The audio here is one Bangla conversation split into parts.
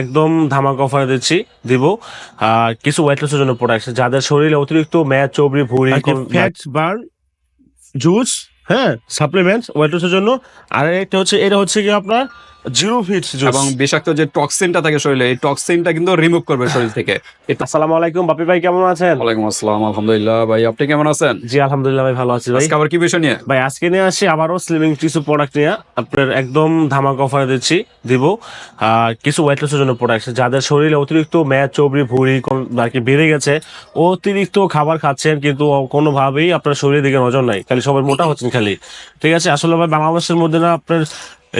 একদম ধামাকা অফার দিচ্ছি দিব। আর কিছু ওয়েট লসের জন্য প্রোডাক্ট যাদের শরীরে অতিরিক্ত ম্যাচ চবরি ভুঁড়ি ফ্যাট বার জুস হ্যাঁ সাপ্লিমেন্টস ওয়েট লসের জন্য। আর একটা হচ্ছে এটা হচ্ছে কি আপনার? জিরো ফিট এবং বিষাক্ত যে টক্সিনটা থাকে শরীরে এই টক্সিনটা কিন্তু রিমুভ করবে শরীর থেকে। আসসালামু আলাইকুম বাপি ভাই কেমন আছেন? ওয়ালাইকুম আসসালাম আলহামদুলিল্লাহ। ভাই আপনি কেমন আছেন? জি আলহামদুলিল্লাহ ভাই ভালো আছি ভাই। আজকে আবার কি বিষয় নিয়ে? ভাই আজকে নিয়ে আসি আবারও স্লিমিং কিছু প্রোডাক্ট নিয়ে। আপনার একদম ধামাকা অফারে দিচ্ছি দিব। আর কিছু ওয়েট লসের জন্য প্রোডাক্ট যাদের শরীরে অতিরিক্ত ম্যাচ চবরি ভুঁড়ি কম- আর কি বেড়ে গেছে অতিরিক্ত খাবার খাচ্ছেন কিন্তু কোনোভাবেই আপনার শরীরের দিকে নজর নাই। খালি সবাই মোটা হচ্ছেন খালি। ঠিক আছে? আসলে ভাই বাংলাদেশের মধ্যে না আপনার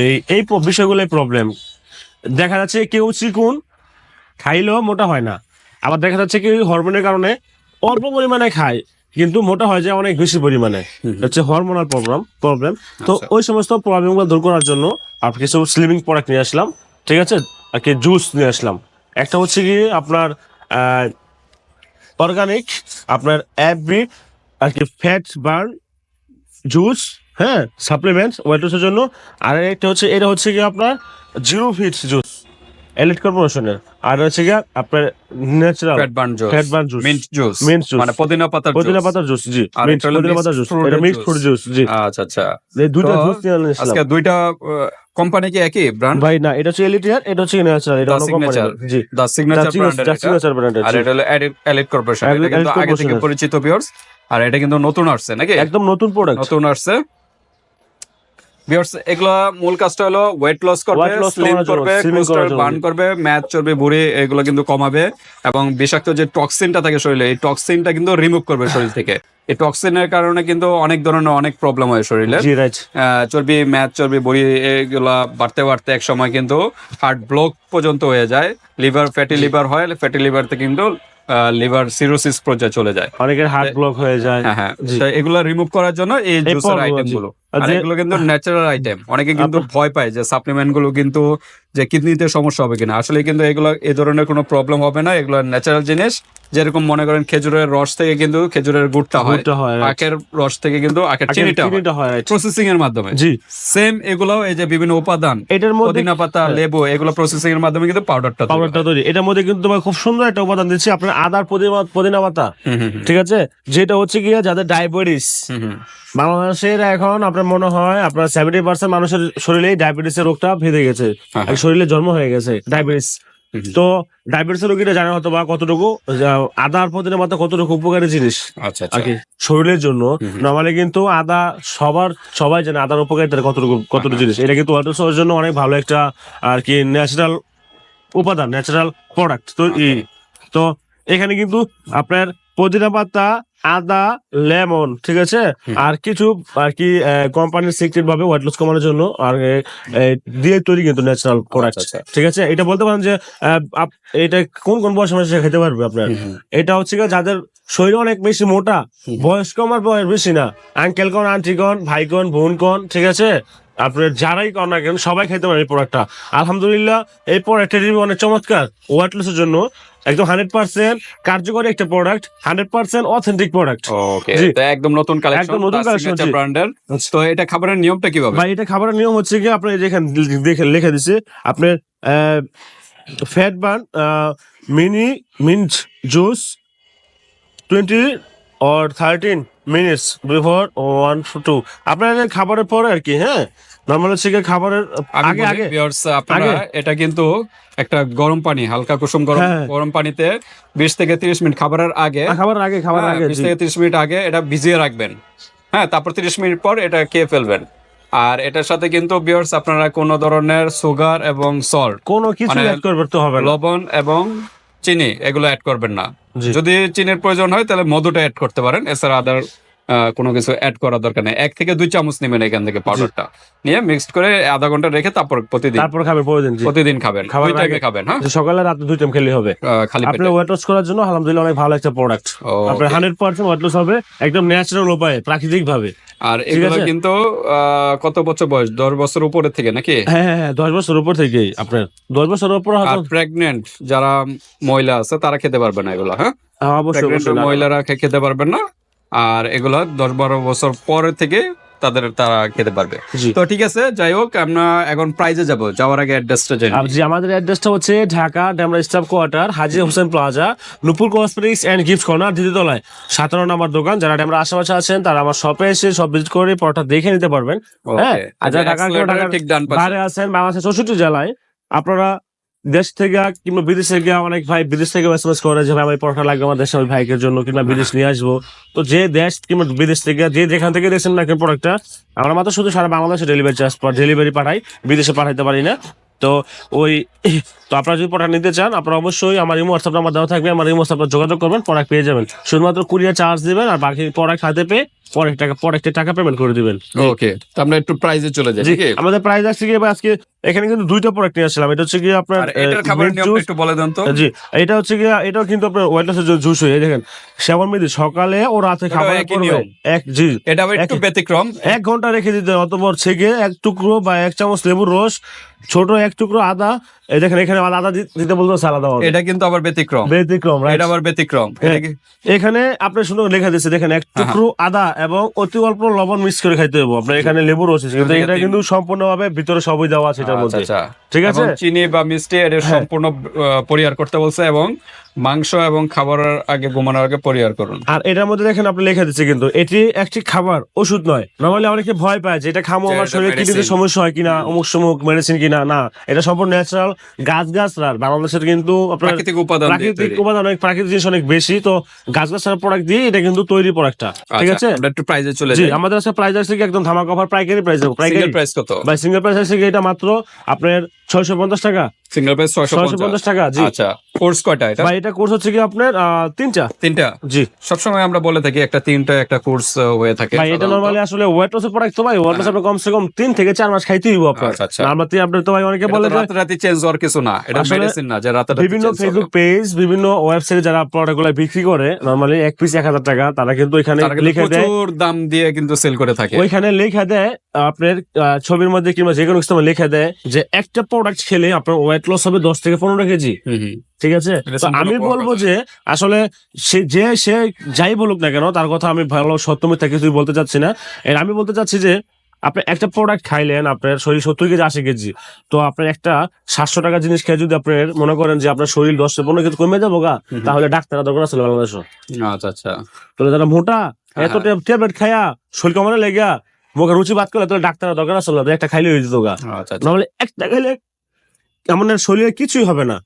এই এই বিষয়গুলোই প্রবলেম দেখা যাচ্ছে কেউ চিকুন খাইলেও মোটা হয় না। আবার দেখা যাচ্ছে কি হরমোনের কারণে অল্প পরিমাণে খায় কিন্তু মোটা হয়ে যায় অনেক বেশি পরিমাণে। হচ্ছে হরমোনাল প্রবলেম প্রবলেম তো আচ্ছা। ওই সমস্ত প্রবলেমগুলো দূর করার জন্য আপনি কিছু স্লিমিং প্রোডাক্ট নিয়ে আসলাম ঠিক আছে? আর কি জুস নিয়ে আসলাম। একটা হচ্ছে কি আপনার অর্গানিক আপনার অ্যাভরি আর কি ফ্যাট বার্ন জুস হ্যাঁ সাপ্লিমেন্টস ওয়েট লসের জন্য। আর একটা হচ্ছে এটা হচ্ছে কি আপনার জিরো ফিট জুস এলিট কর্পোরেশনের আর হচ্ছে কি আপনার natural fat burn juice fat burn juice mint juice Mint juice। মানে পুদিনা পাতার পুদিনা juice। পাতার জুস জি। আর মিন্ট পুদিনা পাতার জুস এটা এর মিক্সড ফ্রুট জুস জি। আচ্ছা আচ্ছা। এই দুইটা জুস নিয়ে আজকে আসলাম দুইটা কোম্পানি কি একই ব্র্যান্ড ভাই না এটা হচ্ছে এলিটিয়ার এটা হচ্ছে ন্যাচারাল এটা অন্য কোম্পানি জি। দা সিগনেচার ব্র্যান্ডের এটা। সিগনেচার ব্র্যান্ডের আর এটা হলো এলিট কর্পোরেশন এটা কিন্তু আগে থেকে পরিচিত ভিউয়ার্স আর এটা কিন্তু নতুন আসছে নাকি? একদম নতুন প্রোডাক্ট নতুন আসছে। ভিউয়ার্স এগুলা মূল কাজটা হলো ওয়েট লস করবে স্লিম করবে কোলেস্টেরল বার্ন করবে ম্যাচ চর্বি ভুঁড়ি এগুলো কিন্তু কমাবে এবং বিষাক্ত যে টক্সিনটা থাকে শরীরে এই টক্সিনটা কিন্তু রিমুভ করবে শরীর থেকে। এই টক্সিনের কারণে কিন্তু অনেক ধরনের অনেক প্রবলেম হয় শরীরে। চর্বি ম্যাচ চর্বি বড়ি এগুলা বাড়তে বাড়তে এক সময় কিন্তু হার্ট ব্লক পর্যন্ত হয়ে যায়। লিভার ফ্যাটি লিভার হয় ফ্যাটি লিভার থেকে কিন্তু লিভার সিরোসিস পর্যায়ে চলে যায়। অনেকের হার্ট ব্লক হয়ে যায়। হ্যাঁ হ্যাঁ। এগুলো রিমুভ করার জন্য এই জুসের পর্ব, এগুলো কিন্তু ন্যাচারাল আইটেম অনেকে কিন্তু ভয় পায় যে সাপ্লিমেন্টগুলো কিন্তু যে কিডনিতে সমস্যা হবে কিনা। আসলে কিন্তু এগুলো এই ধরনের কোনো প্রবলেম হবে না। এগুলো ন্যাচারাল জিনিস। যেরকম মনে করেন খেজুরের রস থেকে কিন্তু খেজুরের গুড়টা হয়। হয়. আখের রস থেকে কিন্তু আখের চিনিটা হয়। হয়. প্রসেসিং এর মাধ্যমে। জি। সেম এগুলাও এই যে বিভিন্ন উপাদান এটার মধ্যে পুদিনা পাতা লেবু এগুলো প্রসেসিং এর মাধ্যমে কিন্তু পাউডারটা পাউডারটা তৈরি। এটার মধ্যে কিন্তু তোমার খুব সুন্দর একটা উপাদান দিচ্ছি। আপনার আদার পুদিনা পুদিনা পাতা। ঠিক আছে? যেটা হচ্ছে কি যাদের ডায়াবেটিস বাংলাদেশের এখন আপনার মনে হয় আপনার সেভেন্টি পার্সেন্ট মানুষের শরীরে ডায়াবেটিস এর রোগটা ভেদে গেছে। হ্যাঁ। শরীরে জন্ম হয়ে গেছে ডায়াবেটিস তো ডায়াবেটিস এর রোগীরা জানা হতো বা কতটুকু যে আদার পুদিনা পাতা কতটুকু উপকারী জিনিস। আচ্ছা আর আচ্ছা শরীরের জন্য। নর্মালি কিন্তু আদা সবার সবাই জানে আদার উপকারিতা কতটুকু কতটুকু জিনিস। এটা কিন্তু ওয়াটার সোর্সের জন্য অনেক ভালো একটা আর কি ন্যাচারাল উপাদান ন্যাচারাল প্রোডাক্ট তো এই তো এখানে কিন্তু আপনার পুদিনা পাতা আদা লেমন ঠিক আছে? আর কিছু আর কি কোম্পানির সিক্রেট ভাবে ওয়েট লস কমানোর জন্য আর দিয়ে তৈরি কিন্তু ন্যাচারাল প্রোডাক্ট আচ্ছা। ঠিক আছে? এটা বলতে পারেন যে আহ, আপ- এটা কোন কোন বয়সের মানুষ খেতে পারবে আপনার? এটা হচ্ছে যাদের শরীর অনেক বেশি মোটা বয়স্ক আমার বয়স বেশি না। আঙ্কেল কন আন্টি কন ভাই কন বোন কন ঠিক আছে? আপনার যারাই কন না কেন সবাই খাইতে পারেন এই প্রোডাক্টটা আলহামদুলিল্লাহ এই প্রোডাক্টের রিভিউ অনেক চমৎকার। ওয়েট লসের জন্য একদম হান্ড্রেড পার্সেন্ট কার্যকরী একটা product hundred percent authentic product একদম নতুন কালেকশন একদম নতুন জি। ব্র্যান্ডের তো এটা খাবারের নিয়মটা কীভাবে? ভাই এটা খাবারের নিয়ম হচ্ছে কি আপনার যেখানে দেখে লেখা দিছে আপনার fat burn mini mint juice twenty or thirteen minutes before one two. আপনার খাবারের পরে আর কি হ্যাঁ? নর্মাল হচ্ছে কি খাবারের আগে আগে। আপনারা এটা কিন্তু একটা গরম পানি হালকা কুসুম গরম হ্যাঁ। গরম পানিতে বিশ থেকে তিরিশ মিনিট খাবারের আগে আ, খাবারের আগে খাবার হ্যাঁ, আগে বিশ থেকে তিরিশ মিনিট আগে এটা ভিজিয়ে রাখবেন। হ্যাঁ তারপর তিরিশ মিনিট পর এটা খেয়ে ফেলবেন। আর এটার সাথে কিন্তু বিয়ার্স আপনারা কোনো ধরনের সুগার এবং সল্ট কোনো কিছু মানে অ্যাড করতে হবে লবণ এবং চিনি এগুলো অ্যাড করবেন না। যদি চিনির প্রয়োজন হয় তাহলে মধুটা অ্যাড করতে পারেন। এছাড়া আদার কোনো কিছু অ্যাড করার দরকার নেই। এক থেকে দুই চামচ নেবেন এখান থেকে পাউডারটা নিয়ে মিক্সড করে আধা ঘণ্টা রেখে তারপর প্রতিদিন তারপর খাবে প্রতিদিন প্রতিদিন খাবেন। খাবার দুই টাইমে খাবেন হ্যাঁ? যে সকালে রাতে দুই টাইম খেলে হবে। খালি পেটে। আপনার ওয়েট লস করার জন্য আলহামদুলিল্লাহ অনেক ভালো একটা প্রোডাক্ট. আপনার হান্ড্রেড পার্সেন্ট ওয়েট লস হবে একদম ন্যাচারাল উপায়ে প্রাকৃতিক ভাবে আর এগুলো কিন্তু কত বছর বয়স? দশ বছর উপরে থেকে নাকি? হ্যাঁ হ্যাঁ হ্যাঁ দশ বছর উপর থেকেই আপনার। দশ বছর উপর প্রেগনেন্ট যারা মহিলা আছে তারা খেতে পারবে না এগুলো হ্যাঁ? হ্যাঁ, অবশ্যই মহিলারা খেতে পারবেন না? আর এগুলো দশ বারো বছর পরে থেকে তাদের তারা খেতে পারবে। তো ঠিক আছে যাই হোক আমরা এখন প্রাইজে যাব। যাওয়ার আগে অ্যাড্রেসটা জানি জি আমাদের অ্যাড্রেসটা হচ্ছে Dhaka Demra staff quarter Haji Hossain Plaza Nupur cosmetics and gift corner দ্বিতীয়তলায় সতেরো নম্বর দোকান যারা ডেমরা আশেপাশে আছেন তারা আমার শপে এসে সব ভিজিট করে পরটা দেখে নিতে পারবেন। হ্যাঁ? আর যারা ঢাকা বাইরে আছেন বাংলাদেশের চৌষট্টি জেলায় আপনারা দেশ থেকে কিংবা বিদেশ থেকে অনেক ভাই বিদেশ থেকে এস করে যে ভাই আমার পরোটা লাগবে আমার দেশের ওই ভাইকের জন্য কিংবা বিদেশ নিয়ে আসব। তো যে দেশ কিংবা বিদেশ থেকে যে যেখান থেকে দেখছেন না প্রোডাক্টটা আমরা মাত্র শুধু সারা বাংলাদেশে ডেলিভারি চার্জ ডেলিভারি পাঠাই বিদেশে পাঠাইতে পারি না। তো ওই তো আপনারা যদি প্রোডাক্ট নিতে চান আপনারা অবশ্যই আমার ইমো হোয়াটসঅ্যাপ নাম্বার দেওয়া থাকবে আমার ইমো হোয়াটসঅ্যাপ যোগাযোগ করবেন প্রোডাক্ট পেয়ে যাবেন। শুধুমাত্র কুরিয়ার চার্জ দিবেন আর বাকি প্রোডাক্ট হাতে পেয়ে পরে টাকা পরে টাকা পেমেন্ট করে দিবেন। ওকে তো আমরা একটু প্রাইজে চলে যাই? আমাদের প্রাইস আসছে কি আজকে এখানে কিন্তু দুইটা প্রোডাক্ট নিয়ে আসলাম এটা হচ্ছে কি আপনার একটু বলে দেন তো। জি। এটা হচ্ছে কি এটাও কিন্তু আপনার ওয়েট লসের জুস হয়ে দেখেন শ্যামল মেদি সকালে ও রাতে খাবার করবে। এক জি এটা একটু ব্যতিক্রম। এক ঘণ্টা রেখে দিতে অতপর ছেকে এক টুকরো বা এক চামচ লেবুর রস ছোট এক টুকরো আদা এই দেখেন এখানে আদা দিতে বলতো আলাদা হবে। এটা কিন্তু আবার ব্যতিক্রম। ব্যতিক্রম এটা আবার ব্যতিক্রম। হ্যাঁ। এখানে সুন্দর লেখা দিচ্ছে দেখেন এক টুকরো আদা এবং অতি অল্প লবণ মিক্স করে খাইতে হবে আপনার এখানে লেবু রয়েছে কিন্তু এটা কিন্তু সম্পূর্ণভাবে ভিতরে সবই দেওয়া আছে এটার আচ্ছা মধ্যে। আচ্ছা। ঠিক আছে? চিনি বা মিষ্টি এটা হ্যাঁ। সম্পূর্ণ পরিহার করতে বলছে এবং মাংস এবং খাবারের আগে ঘুমানোর আগে পরিহার করুন। আর এটার মধ্যে দেখেন আপনি লেখা দিচ্ছে কিন্তু এটি একটি খাবার ওষুধ নয়। নর্মালি অনেকে ভয় পায় যে এটা খামো আমার শরীরে কিডনিতে। সমস্যা হয় কিনা অমুক সমুক মেডিসিন কিনা না। এটা সম্পূর্ণ ন্যাচারাল গাছ গাছরার বাংলাদেশের কিন্তু আপনার প্রাকৃতিক উপাদান প্রাকৃতিক উপাদান অনেক প্রাকৃতিক জিনিস অনেক বেশি। তো গাছ গাছরার প্রোডাক্ট দিয়ে এটা কিন্তু তৈরি প্রোডাক্টটা ঠিক আচ্ছা, আছে? আমরা একটু প্রাইজে চলে জি যাই। আমাদের কাছে প্রাইস আছে কি একদম ধামাকা অফার পাইকারি প্রাইস সিঙ্গেল পাইকারি। প্রাইস কত? বাই সিঙ্গেল প্রাইস আছে কি এটা মাত্র আপনার ছয়শো পঞ্চাশ টাকা? সিঙ্গেল টাকা জি। আচ্ছা কোর্স কয়টা এটা? ভাই এটা কোর্স হচ্ছে কি আপনার তিনটা। তিনটা? জি। সবসময় আমরা বলে থাকি একটা তিনটা একটা কোর্স হয়ে থাকে ভাই এটা। নরমালি আসলে ওয়েট লসের প্রোডাক্ট তো ভাই ওয়েট লস আপনি কমসে কম তিন থেকে চার মাস খাইতেই হইব আপনার। আচ্ছা, আচ্ছা। আমরা আপনার তো ভাই অনেকে বলে তো রাতারাতি চেঞ্জ হওয়ার কিছু না এটা মেডিসিন না যে রাতারাতি বিভিন্ন ফেসবুক পেজ বিভিন্ন ওয়েবসাইটে যারা প্রোডাক্টগুলো বিক্রি করে নরমালি এক পিস এক হাজার টাকা তারা কিন্তু এখানে লিখে দেয়। প্রচুর দাম দিয়ে কিন্তু সেল করে থাকে। ওইখানে লেখা দেয় আপনার ছবির মধ্যে কিংবা যে কোনো সময় লেখা দেয় যে একটা প্রোডাক্ট খেলে আপনার ওয়েট লস হবে দশ থেকে পনেরো কেজি। ঠিক আছে? আমি বলব যে আসলে সে যে সে যাই বলুক না কেন তার কথা আমি ভালো সত্য মিথ্যা কিছুই বলতে চাচ্ছি না। আমি বলতে চাচ্ছি যে আপনি একটা প্রোডাক্ট খাইলেন আপনার শরীর সত্তর কেজি আশি কেজি তো আপনার একটা সাতশো টাকা জিনিস খেয়ে যদি আপনার মনে করেন যে আপনার শরীর দশ পনেরো কেজি কমে যাব গা তাহলে ডাক্তার দরকার আছে বাংলাদেশও। আচ্ছা আচ্ছা। তাহলে যারা মোটা হ্যাঁ, এত ট্যাবলেট খায়া শরীর কমানো লেগা মুখে রুচি বাদ করলে তাহলে ডাক্তার দরকার আসলে একটা খাইলে হয়ে যেত গা। আচ্ছা আচ্ছা। নাহলে একটা খাইলে এমন শরীরে কিছুই হবে না।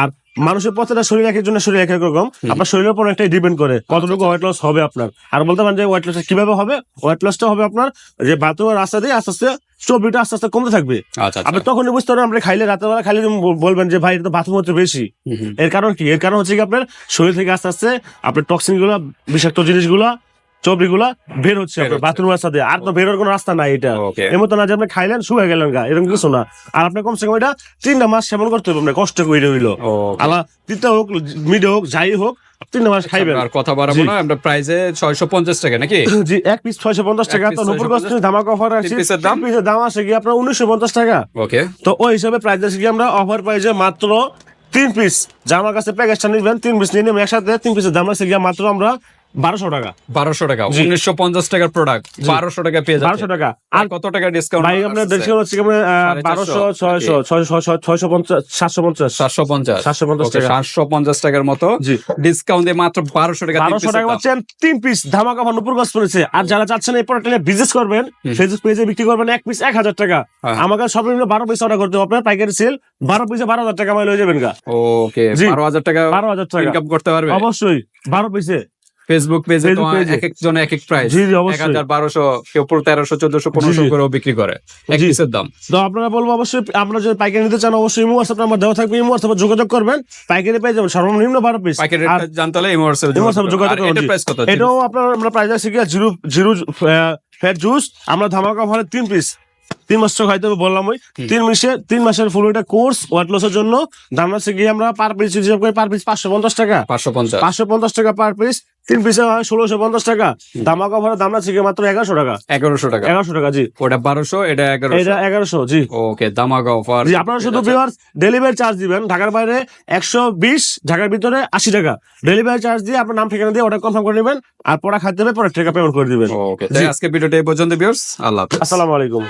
আর মানুষের প্রত্যেকটা শরীর এক জন্য শরীর এক এক রকম আপনার শরীরের উপর অনেকটাই ডিপেন্ড করে কতটুকু ওয়েট লস হবে আপনার। আর বলতে পারেন যে ওয়েট লস কীভাবে হবে? ওয়েট লসটা হবে আপনার যে বাথরুমের রাস্তা দিয়ে আস্তে আস্তে চর্বিটা আস্তে আস্তে কমতে থাকবে। আচ্ছা আপনি তখনই বুঝতে পারবেন আপনি খাইলে রাতের বেলা খাইলে বলবেন যে ভাই এটা তো বাথরুম হচ্ছে বেশি। এর কারণ কি? এর কারণ হচ্ছে কি আপনার শরীর থেকে আস্তে আস্তে আপনার টক্সিনগুলা বিষাক্ত জিনিসগুলা চর্বিগুলা বের হচ্ছে বের হচ্ছে। বাথরুমের দিয়ে আর তো বেরোর কোনো রাস্তা নাই এটা। এর মতো না যে আপনি খাইলেন শুয়ে গেলেন গা এরকম কিছু না। আর আপনার কমসে কম এটা তিনটা মাস সেবন করতে হবে আপনার কষ্ট করে হইল। আলা তিনটা হোক মিডে হোক যাই হোক তিনটা মাস খাইবেন। আর কথা বাড়াবো জি। না আমরা প্রাইসে ছয়শো পঞ্চাশ টাকা নাকি? জি এক পিস ছয়শো পঞ্চাশ টাকা piece তো নুপুর 650 অফার আছে তিন piece দাম? পিসের দাম আছে কি আপনার উনিশশো পঞ্চাশ টাকা। ওকে তো ওই হিসাবে প্রাইস আছে কি আমরা অফার মাত্র তিন পিস যা আমার কাছে প্যাকেজটা নিবেন তিন পিস নিয়ে নেবেন একসাথে তিন পিসের দাম আছে গিয়া মাত্র আমরা বারোশো টাকা। বারোশো টাকা। উনিশশো পঞ্চাশ টাকার প্রোডাক্ট বারোশো টাকা পেয়ে বারোশো টাকা। আর কত টাকা ডিসকাউন্ট ভাই আপনার ডিসকাউন্ট হচ্ছে। বারোশো ছয়শো ছয়শো ছয়শো পঞ্চাশ সাতশো পঞ্চাশ। সাতশো পঞ্চাশ। সাতশো পঞ্চাশ টাকা। সাতশো পঞ্চাশ টাকার মতো। ডিসকাউন্ট দিয়ে মাত্র বারোশো টাকা বারোশো টাকা। পাচ্ছেন তিন পিস ধামাকা আমার নুপুর গাছ পড়েছে। আর যারা চাচ্ছেন এই প্রোডাক্ট নিয়ে বিজনেস করবেন ফেসবুক পেজে বিক্রি করবেন এক পিস এক হাজার টাকা। হ্যাঁ। আমাকে সর্বনিম্ন বারো পিস অর্ডার করতে হবে। আপনার পাইকারি সেল বারো পিসে বারো হাজার টাকা মাইল হয়ে যাবেন গা। ওকে বারো হাজার টাকা বারো হাজার টাকা। ইনকাম করতে পারবে? অবশ্যই বারো পিসে ফেসবুক পেজে তোমার এক একজন এক এক প্রাইস এক হাজার বারোশো কেউ তেরোশো চোদ্দশো পনেরোশো। করেও বিক্রি করে। এক পিসের দাম। তো আপনারা বলব অবশ্যই আপনারা যদি পাইকারি নিতে চান অবশ্যই ইমো হোয়াটসঅ্যাপ নাম্বার দেওয়া থাকবে ইমো হোয়াটসঅ্যাপে যোগাযোগ করবেন। পাইকারি পেয়ে যাবেন সর্বনিম্ন বারো পিস প্যাকেট আর জানতে হলে ইমো হোয়াটসঅ্যাপে যোগাযোগ কত এটাও আপনার আমরা প্রাইস আছে গিয়া জিরো জিরো ফ্যাট জুস আমরা ধামাকা ফলে তিন পিস তিন মাস তো খাইতে হবে বললাম ওই। তিন মাসে তিন মাসের ফুল ওইটা কোর্স ওয়েট লসের জন্য। দাম আছে গিয়ে আমরা পার পিস হিসাব করে পার পিস পাঁচশো পঞ্চাশ টাকা। পাঁচশো পঞ্চাশ। পাঁচশো পঞ্চাশ টাকা পার পিস তিন পিসে হয় ষোলোশো পঞ্চাশ টাকা। ধামাকা অফারের দাম আছে মাত্র এগারোশো টাকা? এগারোশো টাকা। এগারোশো টাকা জি। ওটা বারোশো এটা এগারোশো। এটা এগারোশো জি। ওকে দামাগা অফার জি আপনারা শুধু ভিউয়ার্স ডেলিভারি চার্জ দিবেন। ঢাকার বাইরে একশো বিশ ঢাকার ভিতরে আশি টাকা। ডেলিভারি চার্জ দিয়ে আপনার নাম ঠিকানা দিয়ে ওটা কনফার্ম করে নেবেন। আর পড়া খাইতে হবে পরে টাকা পেমেন্ট করে দিবেন। ওকে আজকে ভিডিওটা এই পর্যন্ত বিয়ার্স আল্লাহ আসসালামু আলাইকুম।